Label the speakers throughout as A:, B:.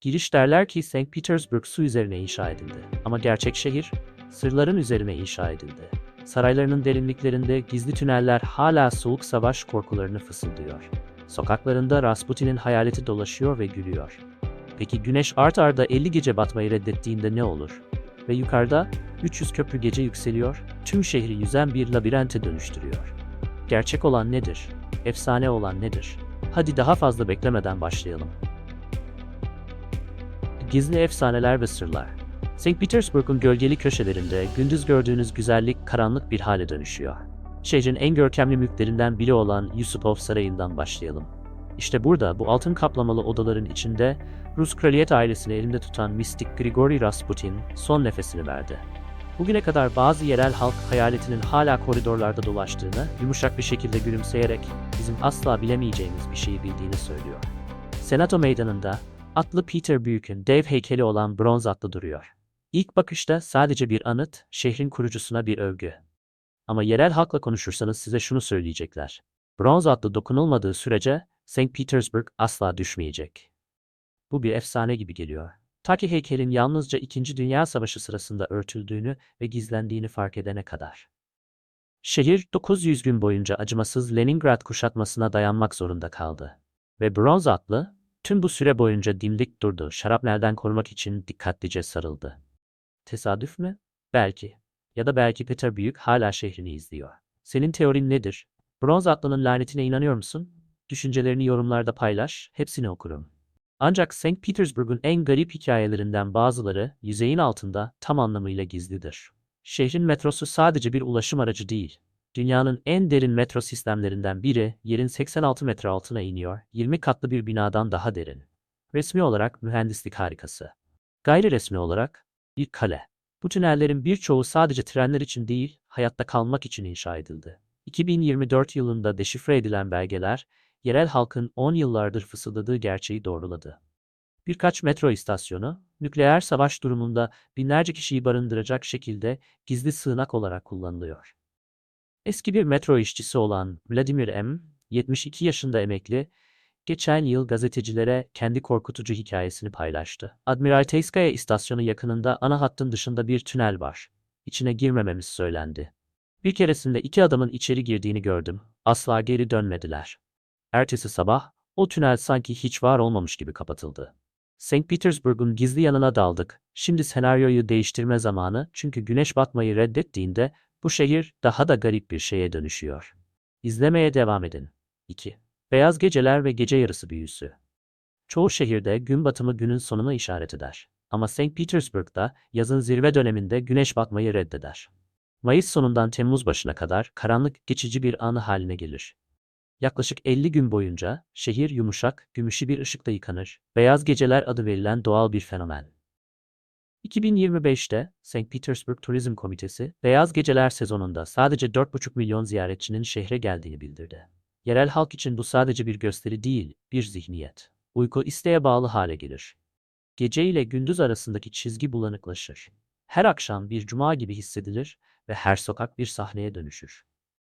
A: Giriş derler ki St. Petersburg su üzerine inşa edildi. Ama gerçek şehir sırların üzerine inşa edildi. Saraylarının derinliklerinde gizli tüneller hala soğuk savaş korkularını fısıldıyor. Sokaklarında Rasputin'in hayaleti dolaşıyor ve gülüyor. Peki güneş art arda 50 gece batmayı reddettiğinde ne olur? Ve yukarıda 300 köprü gece yükseliyor, tüm şehri yüzen bir labirente dönüştürüyor. Gerçek olan nedir? Efsane olan nedir? Hadi daha fazla beklemeden başlayalım. Gizli efsaneler ve sırlar. St. Petersburg'un gölgeli köşelerinde gündüz gördüğünüz güzellik karanlık bir hale dönüşüyor. Şehrin en görkemli mülklerinden biri olan Yusupov Sarayı'ndan başlayalım. İşte burada bu altın kaplamalı odaların içinde Rus kraliyet ailesini elinde tutan mistik Grigori Rasputin son nefesini verdi. Bugüne kadar bazı yerel halk hayaletinin hala koridorlarda dolaştığını, yumuşak bir şekilde gülümseyerek bizim asla bilemeyeceğimiz bir şeyi bildiğini söylüyor. Senato meydanında atlı Peter Büyük'ün dev heykeli olan bronz atlı duruyor. İlk bakışta sadece bir anıt, şehrin kurucusuna bir övgü. Ama yerel halkla konuşursanız size şunu söyleyecekler. Bronz atlı dokunulmadığı sürece St. Petersburg asla düşmeyecek. Bu bir efsane gibi geliyor. Ta heykelin yalnızca 2. Dünya Savaşı sırasında örtüldüğünü ve gizlendiğini fark edene kadar. Şehir 900 gün boyunca acımasız Leningrad kuşatmasına dayanmak zorunda kaldı. Ve bronz atlı tüm bu süre boyunca dimdik durdu, şarapnelden korumak için dikkatlice sarıldı. Tesadüf mü? Belki. Ya da belki Peter Büyük hala şehrini izliyor. Senin teorin nedir? Bronz atlının lanetine inanıyor musun? Düşüncelerini yorumlarda paylaş, hepsini okurum. Ancak St. Petersburg'un en garip hikayelerinden bazıları yüzeyin altında tam anlamıyla gizlidir. Şehrin metrosu sadece bir ulaşım aracı değil. Dünyanın en derin metro sistemlerinden biri yerin 86 metre altına iniyor, 20 katlı bir binadan daha derin. Resmi olarak mühendislik harikası. Gayri resmi olarak bir kale. Bu tünellerin birçoğu sadece trenler için değil, hayatta kalmak için inşa edildi. 2024 yılında deşifre edilen belgeler, yerel halkın 10 yıllardır fısıldadığı gerçeği doğruladı. Birkaç metro istasyonu, nükleer savaş durumunda binlerce kişiyi barındıracak şekilde gizli sığınak olarak kullanılıyor. Eski bir metro işçisi olan Vladimir M., 72 yaşında emekli, geçen yıl gazetecilere kendi korkutucu hikayesini paylaştı. Admiralteyskaya istasyonu yakınında ana hattın dışında bir tünel var. İçine girmememiz söylendi. Bir keresinde iki adamın içeri girdiğini gördüm. Asla geri dönmediler. Ertesi sabah o tünel sanki hiç var olmamış gibi kapatıldı. St. Petersburg'un gizli yanına daldık. Şimdi senaryoyu değiştirme zamanı çünkü güneş batmayı reddettiğinde bu şehir daha da garip bir şeye dönüşüyor. İzlemeye devam edin. 2. Beyaz geceler ve gece yarısı büyüsü. Çoğu şehirde gün batımı günün sonuna işaret eder. Ama St. Petersburg'da yazın zirve döneminde güneş batmayı reddeder. Mayıs sonundan Temmuz başına kadar karanlık geçici bir anı haline gelir. Yaklaşık 50 gün boyunca şehir yumuşak, gümüşü bir ışıkta yıkanır. Beyaz geceler adı verilen doğal bir fenomen. 2025'te St. Petersburg Turizm Komitesi, Beyaz Geceler sezonunda sadece 4,5 milyon ziyaretçinin şehre geldiğini bildirdi. Yerel halk için bu sadece bir gösteri değil, bir zihniyet. Uyku isteğe bağlı hale gelir. Gece ile gündüz arasındaki çizgi bulanıklaşır. Her akşam bir cuma gibi hissedilir ve her sokak bir sahneye dönüşür.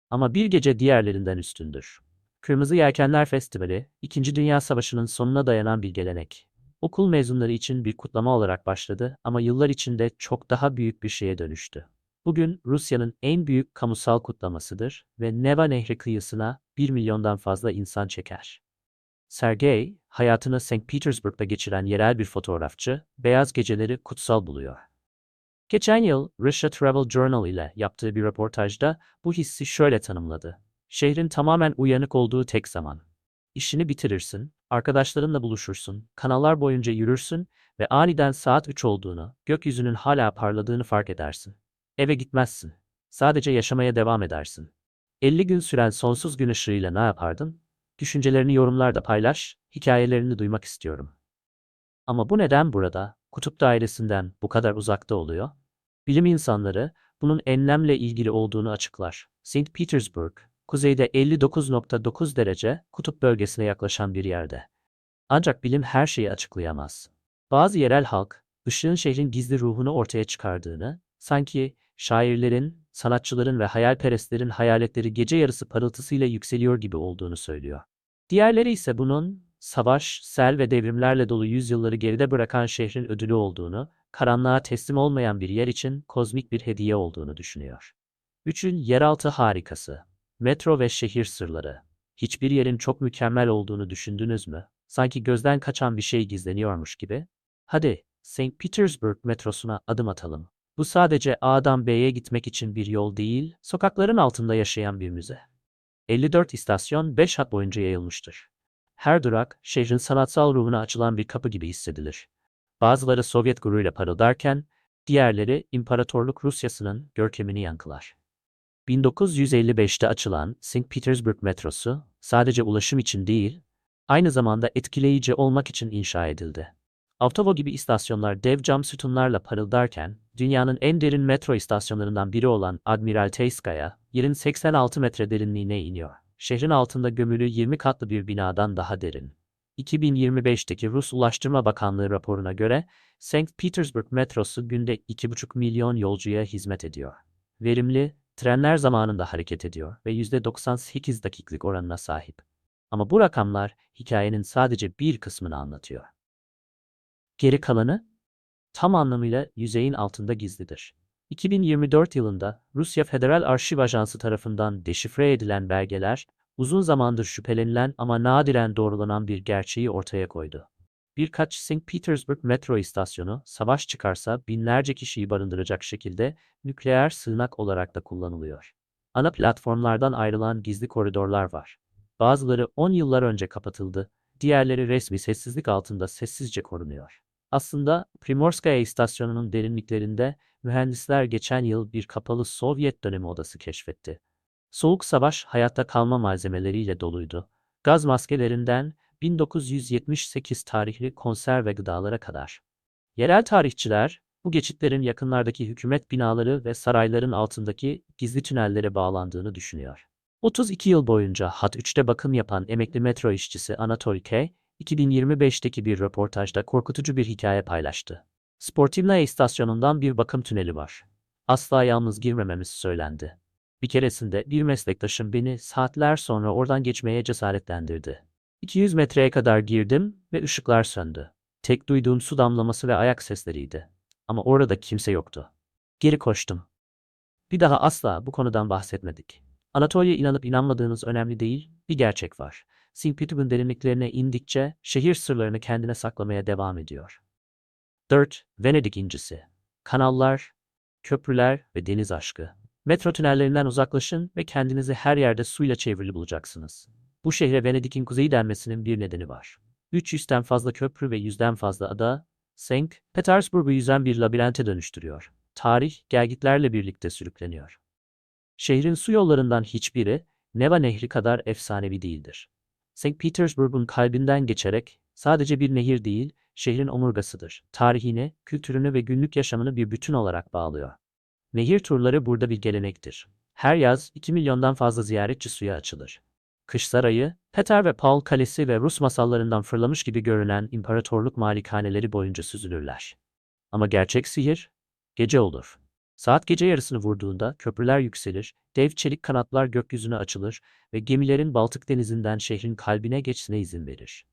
A: Ama bir gece diğerlerinden üstündür. Kırmızı Yelkenler Festivali, İkinci Dünya Savaşı'nın sonuna dayanan bir gelenek. Okul mezunları için bir kutlama olarak başladı ama yıllar içinde çok daha büyük bir şeye dönüştü. Bugün Rusya'nın en büyük kamusal kutlamasıdır ve Neva Nehri kıyısına 1 milyondan fazla insan çeker. Sergey, hayatını St. Petersburg'da geçiren yerel bir fotoğrafçı, beyaz geceleri kutsal buluyor. Geçen yıl Russia Travel Journal ile yaptığı bir röportajda bu hissi şöyle tanımladı. Şehrin tamamen uyanık olduğu tek zaman. İşini bitirirsin, arkadaşlarınla buluşursun, kanallar boyunca yürürsün ve aniden saat 3 olduğunu, gökyüzünün hala parladığını fark edersin. Eve gitmezsin. Sadece yaşamaya devam edersin. 50 gün süren sonsuz gün ışığıyla ne yapardın? Düşüncelerini yorumlarda paylaş, hikayelerini duymak istiyorum. Ama bu neden burada, kutup dairesinden bu kadar uzakta oluyor? Bilim insanları bunun enlemle ilgili olduğunu açıklar. St. Petersburg, kuzeyde 59.9 derece kutup bölgesine yaklaşan bir yerde. Ancak bilim her şeyi açıklayamaz. Bazı yerel halk, ışığın şehrin gizli ruhunu ortaya çıkardığını, sanki şairlerin, sanatçıların ve hayalperestlerin hayaletleri gece yarısı parıltısıyla yükseliyor gibi olduğunu söylüyor. Diğerleri ise bunun savaş, sel ve devrimlerle dolu yüzyılları geride bırakan şehrin ödülü olduğunu, karanlığa teslim olmayan bir yer için kozmik bir hediye olduğunu düşünüyor. Üçün yeraltı harikası. Metro ve şehir sırları. Hiçbir yerin çok mükemmel olduğunu düşündünüz mü? Sanki gözden kaçan bir şey gizleniyormuş gibi. Hadi, St. Petersburg metrosuna adım atalım. Bu sadece A'dan B'ye gitmek için bir yol değil, sokakların altında yaşayan bir müze. 54 istasyon 5 hat boyunca yayılmıştır. Her durak, şehrin sanatsal ruhuna açılan bir kapı gibi hissedilir. Bazıları Sovyet gururuyla parıldarken, diğerleri İmparatorluk Rusyası'nın görkemini yankılar. 1955'te açılan St. Petersburg metrosu sadece ulaşım için değil, aynı zamanda etkileyici olmak için inşa edildi. Avtovo gibi istasyonlar dev cam sütunlarla parıldarken, dünyanın en derin metro istasyonlarından biri olan Admiralteyskaya, yerin 86 metre derinliğine iniyor. Şehrin altında gömülü 20 katlı bir binadan daha derin. 2025'teki Rus Ulaştırma Bakanlığı raporuna göre, St. Petersburg metrosu günde 2,5 milyon yolcuya hizmet ediyor. Verimli, trenler zamanında hareket ediyor ve %98 dakiklik oranına sahip. Ama bu rakamlar hikayenin sadece bir kısmını anlatıyor. Geri kalanı tam anlamıyla yüzeyin altında gizlidir. 2024 yılında Rusya Federal Arşiv Ajansı tarafından deşifre edilen belgeler, uzun zamandır şüphelenilen ama nadiren doğrulanan bir gerçeği ortaya koydu. Birkaç St. Petersburg metro istasyonu savaş çıkarsa binlerce kişiyi barındıracak şekilde nükleer sığınak olarak da kullanılıyor. Ana platformlardan ayrılan gizli koridorlar var. Bazıları 10 yıllar önce kapatıldı, diğerleri resmi sessizlik altında sessizce korunuyor. Aslında Primorskaya istasyonunun derinliklerinde mühendisler geçen yıl bir kapalı Sovyet dönemi odası keşfetti. Soğuk savaş hayatta kalma malzemeleriyle doluydu. Gaz maskelerinden 1978 tarihli konserve gıdalara kadar. Yerel tarihçiler bu geçitlerin yakınlardaki hükümet binaları ve sarayların altındaki gizli tünellere bağlandığını düşünüyor. 32 yıl boyunca Hat 3'te bakım yapan emekli metro işçisi Anatoly K. 2025'teki bir röportajda korkutucu bir hikaye paylaştı. Sportivnaya istasyonundan bir bakım tüneli var. Asla yalnız girmememiz söylendi. Bir keresinde bir meslektaşım beni saatler sonra oradan geçmeye cesaretlendirdi. 200 metreye kadar girdim ve ışıklar söndü. Tek duyduğum su damlaması ve ayak sesleriydi. Ama orada kimse yoktu. Geri koştum. Bir daha asla bu konudan bahsetmedik. Anatolia inanıp inanmadığınız önemli değil, bir gerçek var. Petersburg'un derinliklerine indikçe şehir sırlarını kendine saklamaya devam ediyor. 4. Venedik incisi. Kanallar, köprüler ve deniz aşkı. Metro tünellerinden uzaklaşın ve kendinizi her yerde suyla çevrili bulacaksınız. Bu şehre Venedik'in kuzeyi denmesinin bir nedeni var. 300'ten fazla köprü ve 100'den fazla ada, St. Petersburg'u yüzen bir labirente dönüştürüyor. Tarih, gelgitlerle birlikte sürükleniyor. Şehrin su yollarından hiçbiri, Neva Nehri kadar efsanevi değildir. St. Petersburg'un kalbinden geçerek sadece bir nehir değil, şehrin omurgasıdır. Tarihini, kültürünü ve günlük yaşamını bir bütün olarak bağlıyor. Nehir turları burada bir gelenektir. Her yaz 2 milyondan fazla ziyaretçi suya açılır. Kış Sarayı, Peter ve Paul Kalesi ve Rus masallarından fırlamış gibi görünen imparatorluk malikaneleri boyunca süzülürler. Ama gerçek sihir, gece olur. Saat gece yarısını vurduğunda köprüler yükselir, dev çelik kanatlar gökyüzüne açılır ve gemilerin Baltık denizinden şehrin kalbine geçsine izin verir.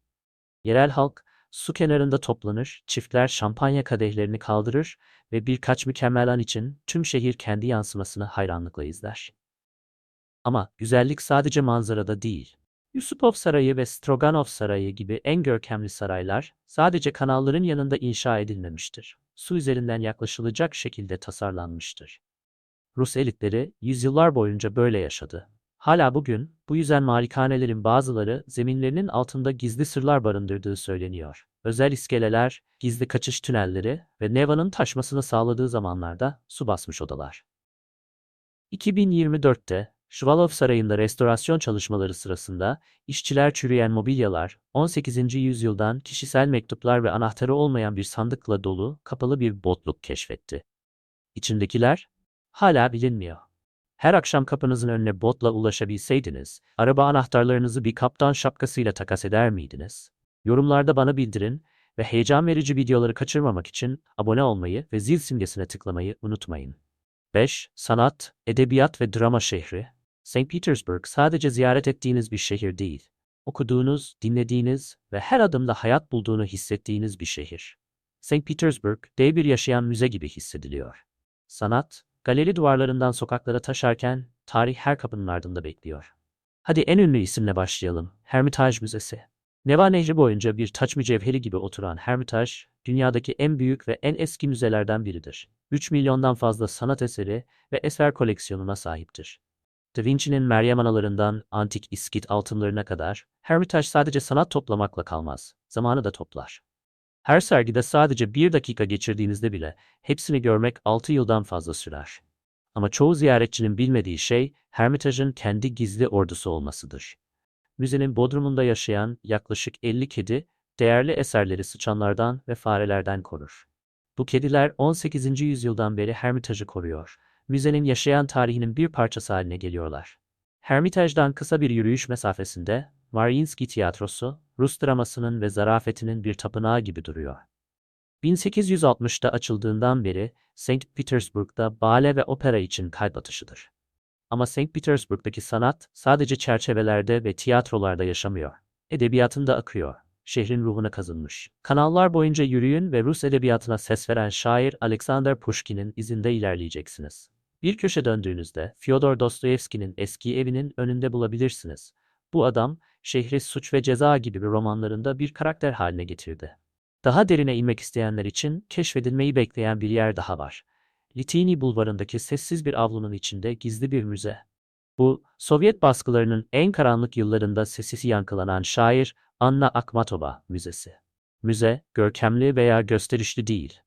A: Yerel halk su kenarında toplanır, çiftler şampanya kadehlerini kaldırır ve birkaç mükemmel an için tüm şehir kendi yansımasını hayranlıkla izler. Ama güzellik sadece manzarada değil. Yusupov Sarayı ve Stroganov Sarayı gibi en görkemli saraylar sadece kanalların yanında inşa edilmemiştir. Su üzerinden yaklaşılacak şekilde tasarlanmıştır. Rus elitleri yüzyıllar boyunca böyle yaşadı. Hala bugün bu yüzen malikanelerin bazıları zeminlerinin altında gizli sırlar barındırdığı söyleniyor. Özel iskeleler, gizli kaçış tünelleri ve Neva'nın taşmasını sağladığı zamanlarda su basmış odalar. 2024'te Şuvalov Sarayı'nda restorasyon çalışmaları sırasında işçiler çürüyen mobilyalar, 18. yüzyıldan kişisel mektuplar ve anahtarı olmayan bir sandıkla dolu kapalı bir botluk keşfetti. İçindekiler hala bilinmiyor. Her akşam kapınızın önüne botla ulaşabilseydiniz, araba anahtarlarınızı bir kaptan şapkasıyla takas eder miydiniz? Yorumlarda bana bildirin ve heyecan verici videoları kaçırmamak için abone olmayı ve zil simgesine tıklamayı unutmayın. 5. Sanat, edebiyat ve drama şehri St. Petersburg sadece ziyaret ettiğiniz bir şehir değil. okuduğunuz, dinlediğiniz ve her adımda hayat bulduğunu hissettiğiniz bir şehir. St. Petersburg, dev bir yaşayan müze gibi hissediliyor. Sanat, galeri duvarlarından sokaklara taşarken tarih her kapının ardında bekliyor. Hadi en ünlü isimle başlayalım. Hermitage Müzesi. Neva Nehri boyunca bir taç mücevheri gibi oturan Hermitage, dünyadaki en büyük ve en eski müzelerden biridir. 3 milyondan fazla sanat eseri ve eser koleksiyonuna sahiptir. Da Vinci'nin Meryem analarından antik iskit altınlarına kadar, Hermitage sadece sanat toplamakla kalmaz, zamanı da toplar. Her sergide sadece bir dakika geçirdiğinizde bile hepsini görmek 6 yıldan fazla sürer. Ama çoğu ziyaretçinin bilmediği şey Hermitage'ın kendi gizli ordusu olmasıdır. Müzenin bodrumunda yaşayan yaklaşık 50 kedi, değerli eserleri sıçanlardan ve farelerden korur. Bu kediler 18. yüzyıldan beri Hermitage'ı koruyor. Müzenin yaşayan tarihinin bir parçası haline geliyorlar. Hermitage'dan kısa bir yürüyüş mesafesinde Mariinsky Tiyatrosu, Rus dramasının ve zarafetinin bir tapınağı gibi duruyor. 1860'da açıldığından beri St. Petersburg'da bale ve opera için kalp atışıdır. Ama St. Petersburg'daki sanat sadece çerçevelerde ve tiyatrolarda yaşamıyor. Edebiyatında akıyor. Şehrin ruhuna kazınmış. Kanallar boyunca yürüyün ve Rus edebiyatına ses veren şair Alexander Pushkin'in izinde ilerleyeceksiniz. Bir köşe döndüğünüzde Fyodor Dostoyevski'nin eski evinin önünde bulabilirsiniz. Bu adam, şehri suç ve ceza gibi bir romanlarında bir karakter haline getirdi. Daha derine inmek isteyenler için keşfedilmeyi bekleyen bir yer daha var. Litini bulvarındaki sessiz bir avlunun içinde gizli bir müze. Bu, Sovyet baskılarının en karanlık yıllarında sesi yankılanan şair Anna Akhmatova Müzesi. Müze, görkemli veya gösterişli değil.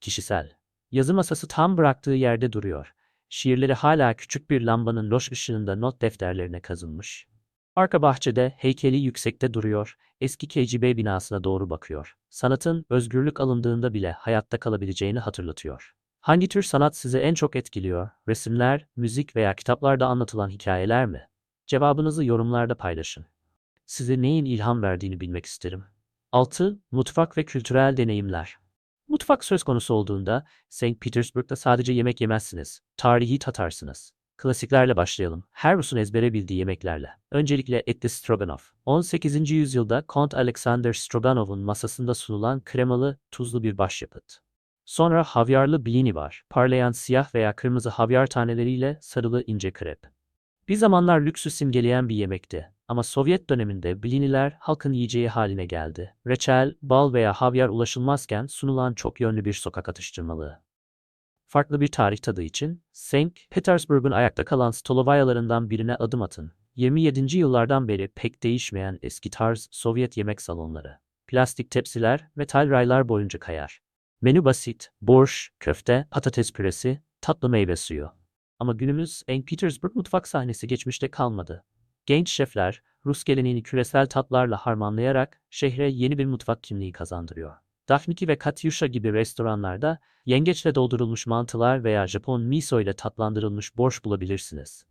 A: Kişisel. Yazı masası tam bıraktığı yerde duruyor. Şiirleri hala küçük bir lambanın loş ışığında not defterlerine kazınmış. Arka bahçede heykeli yüksekte duruyor, eski KGB binasına doğru bakıyor. Sanatın özgürlük alındığında bile hayatta kalabileceğini hatırlatıyor. Hangi tür sanat sizi en çok etkiliyor? Resimler, müzik veya kitaplarda anlatılan hikayeler mi? Cevabınızı yorumlarda paylaşın. Size neyin ilham verdiğini bilmek isterim. 6. Mutfak ve kültürel deneyimler. Mutfak söz konusu olduğunda St. Petersburg'da sadece yemek yemezsiniz, tarihi tatarsınız. Klasiklerle başlayalım. Her Rus'un ezbere bildiği yemeklerle. Öncelikle etli stroganoff. 18. yüzyılda Kont Alexander Stroganov'un masasında sunulan kremalı, tuzlu bir başyapıt. Sonra havyarlı blini var. Parlayan siyah veya kırmızı havyar taneleriyle sarılı ince krep. Bir zamanlar lüksü simgeleyen bir yemekti. Ama Sovyet döneminde bliniler halkın yiyeceği haline geldi. Reçel, bal veya havyar ulaşılmazken sunulan çok yönlü bir sokak atıştırmalığı. Farklı bir tarih tadı için St. Petersburg'un ayakta kalan Stolovayalarından birine adım atın. 27. yıllardan beri pek değişmeyen eski tarz Sovyet yemek salonları. Plastik tepsiler, metal raylar boyunca kayar. Menü basit, borş, köfte, patates püresi, tatlı meyve suyu. Ama günümüz St. Petersburg mutfak sahnesi geçmişte kalmadı. Genç şefler, Rus geleneğini küresel tatlarla harmanlayarak şehre yeni bir mutfak kimliği kazandırıyor. Dafniki ve Katyusha gibi restoranlarda yengeçle doldurulmuş mantılar veya Japon miso ile tatlandırılmış borş bulabilirsiniz.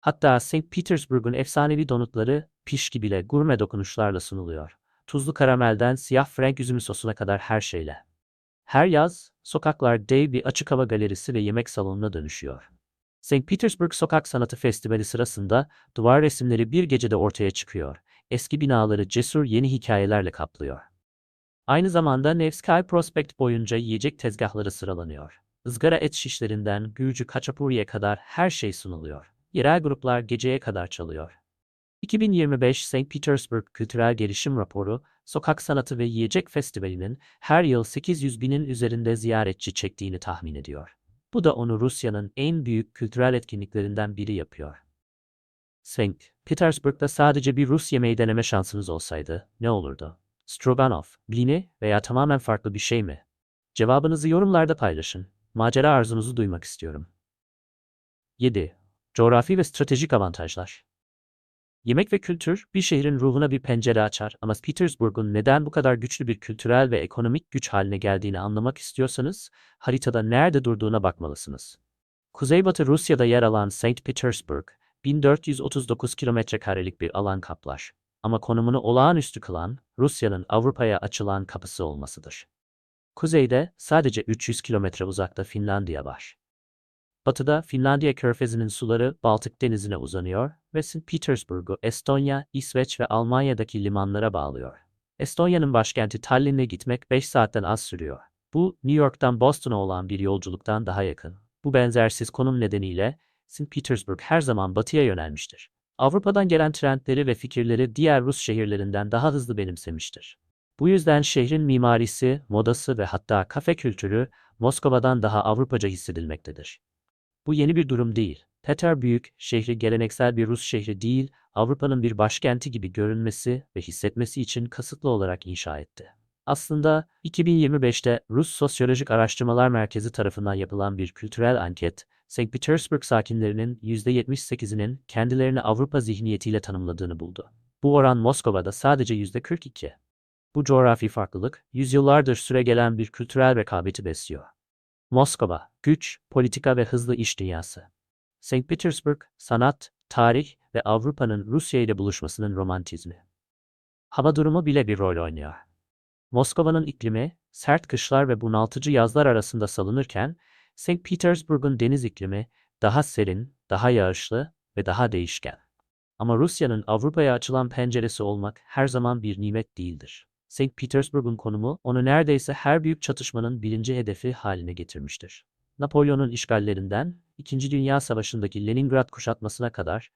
A: Hatta St. Petersburg'un efsanevi donutları pişki bile gurme dokunuşlarla sunuluyor. Tuzlu karamelden siyah frank üzümü sosuna kadar her şeyle. Her yaz sokaklar dev bir açık hava galerisi ve yemek salonuna dönüşüyor. St. Petersburg Sokak Sanatı Festivali sırasında duvar resimleri bir gecede ortaya çıkıyor. Eski binaları cesur yeni hikayelerle kaplıyor. Aynı zamanda Nevsky Prospect boyunca yiyecek tezgahları sıralanıyor. Izgara et şişlerinden Gürcü kaçapuriye kadar her şey sunuluyor. Yerel gruplar geceye kadar çalıyor. 2025 St. Petersburg Kültürel Gelişim Raporu, Sokak Sanatı ve Yiyecek Festivali'nin her yıl 800 binin üzerinde ziyaretçi çektiğini tahmin ediyor. Bu da onu Rusya'nın en büyük kültürel etkinliklerinden biri yapıyor. St. Petersburg'da sadece bir Rus yemeği deneme şansınız olsaydı ne olurdu? Stroganoff, blini veya tamamen farklı bir şey mi? Cevabınızı yorumlarda paylaşın. Macera arzunuzu duymak istiyorum. 7. Coğrafi ve stratejik avantajlar. Yemek ve kültür bir şehrin ruhuna bir pencere açar ama Petersburg'un neden bu kadar güçlü bir kültürel ve ekonomik güç haline geldiğini anlamak istiyorsanız haritada nerede durduğuna bakmalısınız. Kuzeybatı Rusya'da yer alan St. Petersburg, 1439 kilometre karelik bir alan kaplar. Ama konumunu olağanüstü kılan Rusya'nın Avrupa'ya açılan kapısı olmasıdır. Kuzeyde sadece 300 kilometre uzakta Finlandiya var. Batıda Finlandiya körfezinin suları Baltık denizine uzanıyor ve St. Petersburg'u Estonya, İsveç ve Almanya'daki limanlara bağlıyor. Estonya'nın başkenti Tallinn'e gitmek 5 saatten az sürüyor. Bu, New York'tan Boston'a olan bir yolculuktan daha yakın. Bu benzersiz konum nedeniyle St. Petersburg her zaman batıya yönelmiştir. Avrupa'dan gelen trendleri ve fikirleri diğer Rus şehirlerinden daha hızlı benimsemiştir. Bu yüzden şehrin mimarisi, modası ve hatta kafe kültürü Moskova'dan daha Avrupaca hissedilmektedir. Bu yeni bir durum değil. Peter Büyük, şehri geleneksel bir Rus şehri değil, Avrupa'nın bir başkenti gibi görünmesi ve hissetmesi için kasıtlı olarak inşa etti. Aslında 2025'te Rus Sosyolojik Araştırmalar Merkezi tarafından yapılan bir kültürel anket, St. Petersburg sakinlerinin %78'inin kendilerini Avrupa zihniyetiyle tanımladığını buldu. Bu oran Moskova'da sadece %42. Bu coğrafi farklılık, yüzyıllardır süregelen bir kültürel rekabeti besliyor. Moskova, güç, politika ve hızlı iş dünyası. St. Petersburg, sanat, tarih ve Avrupa'nın Rusya ile buluşmasının romantizmi. Hava durumu bile bir rol oynuyor. Moskova'nın iklimi, sert kışlar ve bunaltıcı yazlar arasında salınırken, St. Petersburg'un deniz iklimi daha serin, daha yağışlı ve daha değişken. Ama Rusya'nın Avrupa'ya açılan penceresi olmak her zaman bir nimet değildir. St. Petersburg'un konumu onu neredeyse her büyük çatışmanın birinci hedefi haline getirmiştir. Napolyon'un işgallerinden İkinci Dünya Savaşı'ndaki Leningrad kuşatmasına kadar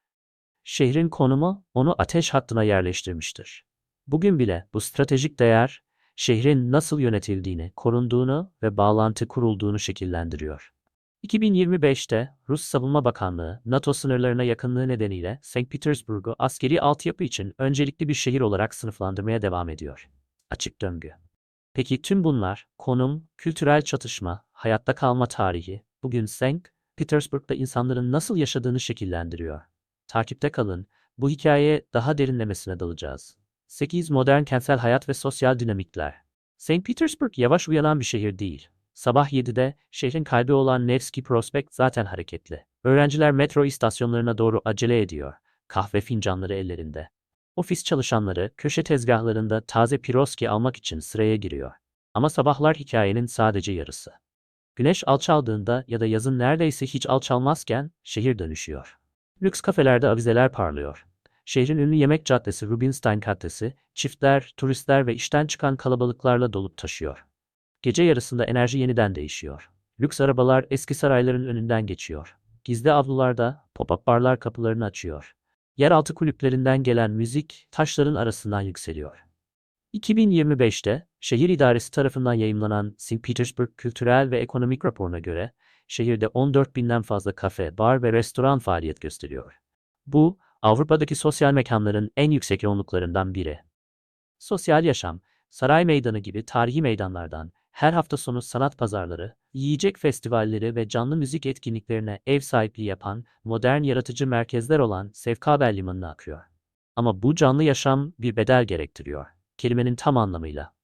A: şehrin konumu onu ateş hattına yerleştirmiştir. Bugün bile bu stratejik değer şehrin nasıl yönetildiğini, korunduğunu ve bağlantı kurulduğunu şekillendiriyor. 2025'te Rus Savunma Bakanlığı, NATO sınırlarına yakınlığı nedeniyle St. Petersburg'u askeri altyapı için öncelikli bir şehir olarak sınıflandırmaya devam ediyor. Açık döngü. Peki tüm bunlar, konum, kültürel çatışma, hayatta kalma tarihi, bugün St. Petersburg'da insanların nasıl yaşadığını şekillendiriyor. Takipte kalın, bu hikayeye daha derinlemesine dalacağız. 8. Modern kentsel hayat ve sosyal dinamikler. St. Petersburg yavaş uyanan bir şehir değil. Sabah 7'de şehrin kalbi olan Nevski Prospekt zaten hareketli. Öğrenciler metro istasyonlarına doğru acele ediyor. Kahve fincanları ellerinde. Ofis çalışanları köşe tezgahlarında taze piroski almak için sıraya giriyor. Ama sabahlar hikayenin sadece yarısı. Güneş alçaldığında ya da yazın neredeyse hiç alçalmazken şehir dönüşüyor. Lüks kafelerde avizeler parlıyor. Şehrin ünlü yemek caddesi Rubinstein Caddesi, çiftler, turistler ve işten çıkan kalabalıklarla dolup taşıyor. Gece yarısında enerji yeniden değişiyor. Lüks arabalar eski sarayların önünden geçiyor. Gizli avlularda pop-up barlar kapılarını açıyor. Yeraltı kulüplerinden gelen müzik taşların arasından yükseliyor. 2025'te şehir idaresi tarafından yayımlanan St. Petersburg Kültürel ve Ekonomik raporuna göre şehirde 14 binden fazla kafe, bar ve restoran faaliyet gösteriyor. Bu, Avrupa'daki sosyal mekanların en yüksek yoğunluklarından biri. Sosyal yaşam, saray meydanı gibi tarihi meydanlardan her hafta sonu sanat pazarları, yiyecek festivalleri ve canlı müzik etkinliklerine ev sahipliği yapan modern yaratıcı merkezler olan Sevkaber Limanı'na akıyor. Ama bu canlı yaşam bir bedel gerektiriyor. Kelimenin tam anlamıyla.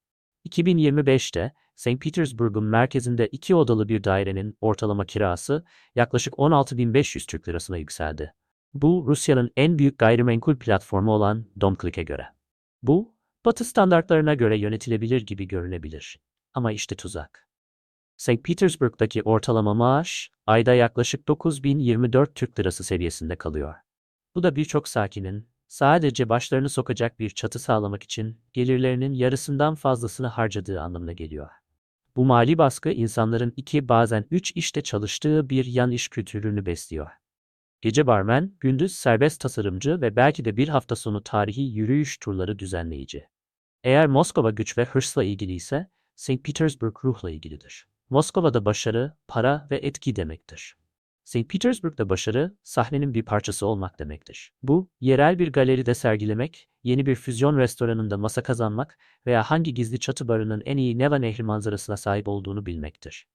A: 2025'te St. Petersburg'un merkezinde iki odalı bir dairenin ortalama kirası yaklaşık 16.500 Türk Lirasına yükseldi. Bu Rusya'nın en büyük gayrimenkul platformu olan Domklik'e göre. Bu, Batı standartlarına göre yönetilebilir gibi görünebilir. Ama işte tuzak. St. Petersburg'daki ortalama maaş ayda yaklaşık 9024 Türk Lirası seviyesinde kalıyor. Bu da birçok sakinin sadece başlarını sokacak bir çatı sağlamak için gelirlerinin yarısından fazlasını harcadığı anlamına geliyor. Bu mali baskı insanların iki bazen üç işte çalıştığı bir yan iş kültürünü besliyor. Gece barmen, gündüz serbest tasarımcı ve belki de bir hafta sonu tarihi yürüyüş turları düzenleyici. Eğer Moskova güç ve hırsla ilgiliyse, St. Petersburg ruhla ilgilidir. Moskova'da başarı, para ve etki demektir. St. Petersburg'da başarı, sahnenin bir parçası olmak demektir. Bu, yerel bir galeride sergilemek, yeni bir füzyon restoranında masa kazanmak veya hangi gizli çatı barının en iyi Neva Nehri manzarasına sahip olduğunu bilmektir.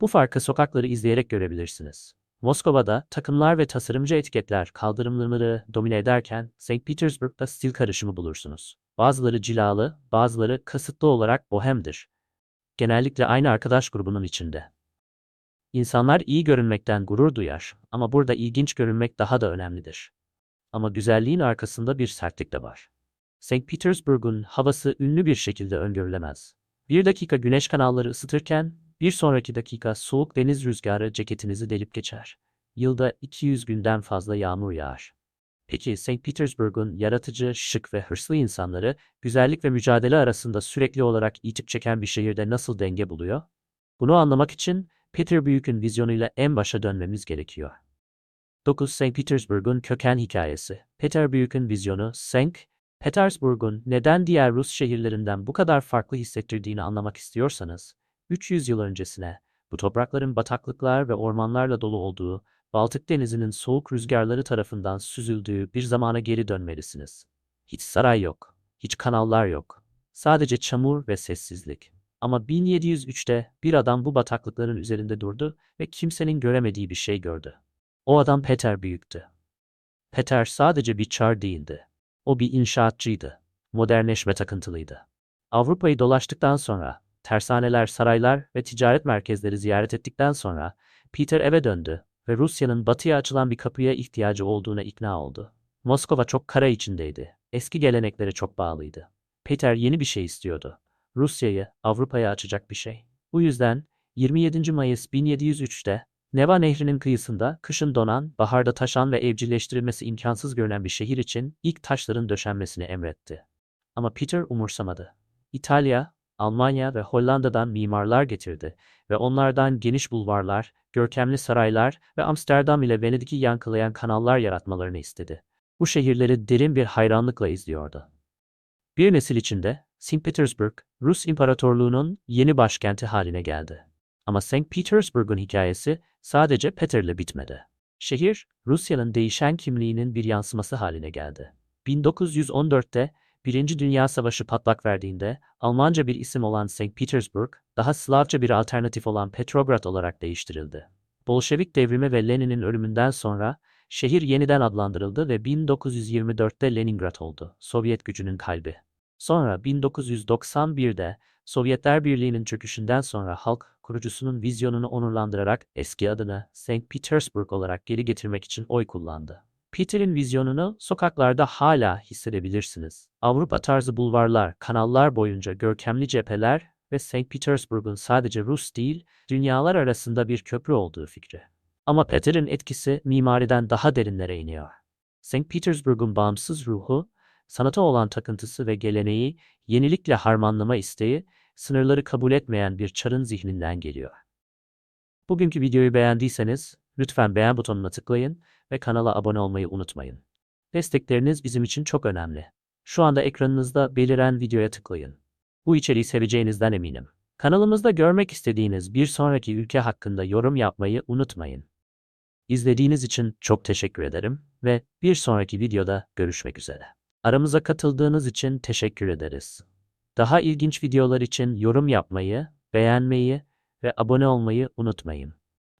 A: Bu farkı sokakları izleyerek görebilirsiniz. Moskova'da takımlar ve tasarımcı etiketler kaldırımları domine ederken St. Petersburg'da stil karışımı bulursunuz. Bazıları cilalı, bazıları kasıtlı olarak bohemdir. Genellikle aynı arkadaş grubunun içinde. İnsanlar iyi görünmekten gurur duyar ama burada ilginç görünmek daha da önemlidir. Ama güzelliğin arkasında bir sertlik de var. St. Petersburg'un havası ünlü bir şekilde öngörülemez. Bir dakika güneş kanalları ısıtırken Bir sonraki dakika soğuk deniz rüzgarı ceketinizi delip geçer. Yılda 200 günden fazla yağmur yağar. Peki St. Petersburg'un yaratıcı, şık ve hırslı insanları güzellik ve mücadele arasında sürekli olarak itip çeken bir şehirde nasıl denge buluyor? Bunu anlamak için Peter Büyük'ün vizyonuyla en başa dönmemiz gerekiyor. 9. St. Petersburg'un köken hikayesi. Peter Büyük'ün vizyonu, St. Petersburg'un neden diğer Rus şehirlerinden bu kadar farklı hissettirdiğini anlamak istiyorsanız, 300 yıl öncesine, bu toprakların bataklıklar ve ormanlarla dolu olduğu, Baltık Denizi'nin soğuk rüzgarları tarafından süzüldüğü bir zamana geri dönmelisiniz. Hiç saray yok, hiç kanallar yok. Sadece çamur ve sessizlik. Ama 1703'te bir adam bu bataklıkların üzerinde durdu ve kimsenin göremediği bir şey gördü. O adam Peter Büyük'tü. Peter sadece bir çar değildi. O bir inşaatçıydı. Modernleşme takıntılıydı. Avrupa'yı dolaştıktan sonra, tersaneler, saraylar ve ticaret merkezleri ziyaret ettikten sonra Peter eve döndü ve Rusya'nın batıya açılan bir kapıya ihtiyacı olduğuna ikna oldu. Moskova çok kara içindeydi. Eski geleneklere çok bağlıydı. Peter yeni bir şey istiyordu. Rusya'yı Avrupa'ya açacak bir şey. Bu yüzden 27. Mayıs 1703'te Neva Nehri'nin kıyısında kışın donan, baharda taşan ve evcilleştirilmesi imkansız görünen bir şehir için ilk taşların döşenmesini emretti. Ama Peter umursamadı. İtalya, Almanya ve Hollanda'dan mimarlar getirdi ve onlardan geniş bulvarlar, görkemli saraylar ve Amsterdam ile Venedik'i yankılayan kanallar yaratmalarını istedi. Bu şehirleri derin bir hayranlıkla izliyordu. Bir nesil içinde St. Petersburg, Rus İmparatorluğu'nun yeni başkenti haline geldi. Ama St. Petersburg'un hikayesi sadece Peter'le bitmedi. Şehir, Rusya'nın değişen kimliğinin bir yansıması haline geldi. 1914'te Birinci Dünya Savaşı patlak verdiğinde Almanca bir isim olan St. Petersburg, daha Slavça bir alternatif olan Petrograd olarak değiştirildi. Bolşevik devrimi ve Lenin'in ölümünden sonra şehir yeniden adlandırıldı ve 1924'te Leningrad oldu, Sovyet gücünün kalbi. Sonra 1991'de Sovyetler Birliği'nin çöküşünden sonra halk kurucusunun vizyonunu onurlandırarak eski adını St. Petersburg olarak geri getirmek için oy kullandı. Peter'in vizyonunu sokaklarda hala hissedebilirsiniz. Avrupa tarzı bulvarlar, kanallar boyunca görkemli cepheler ve St. Petersburg'un sadece Rus değil, dünyalar arasında bir köprü olduğu fikri. Ama Peter'in etkisi mimariden daha derinlere iniyor. St. Petersburg'un bağımsız ruhu, sanata olan takıntısı ve geleneği, yenilikle harmanlama isteği, sınırları kabul etmeyen bir çarın zihninden geliyor. Bugünkü videoyu beğendiyseniz lütfen beğen butonuna tıklayın ve kanala abone olmayı unutmayın. Destekleriniz bizim için çok önemli. Şu anda ekranınızda beliren videoya tıklayın. Bu içeriği seveceğinizden eminim. Kanalımızda görmek istediğiniz bir sonraki ülke hakkında yorum yapmayı unutmayın. İzlediğiniz için çok teşekkür ederim ve bir sonraki videoda görüşmek üzere. Aramıza katıldığınız için teşekkür ederiz. Daha ilginç videolar için yorum yapmayı, beğenmeyi ve abone olmayı unutmayın.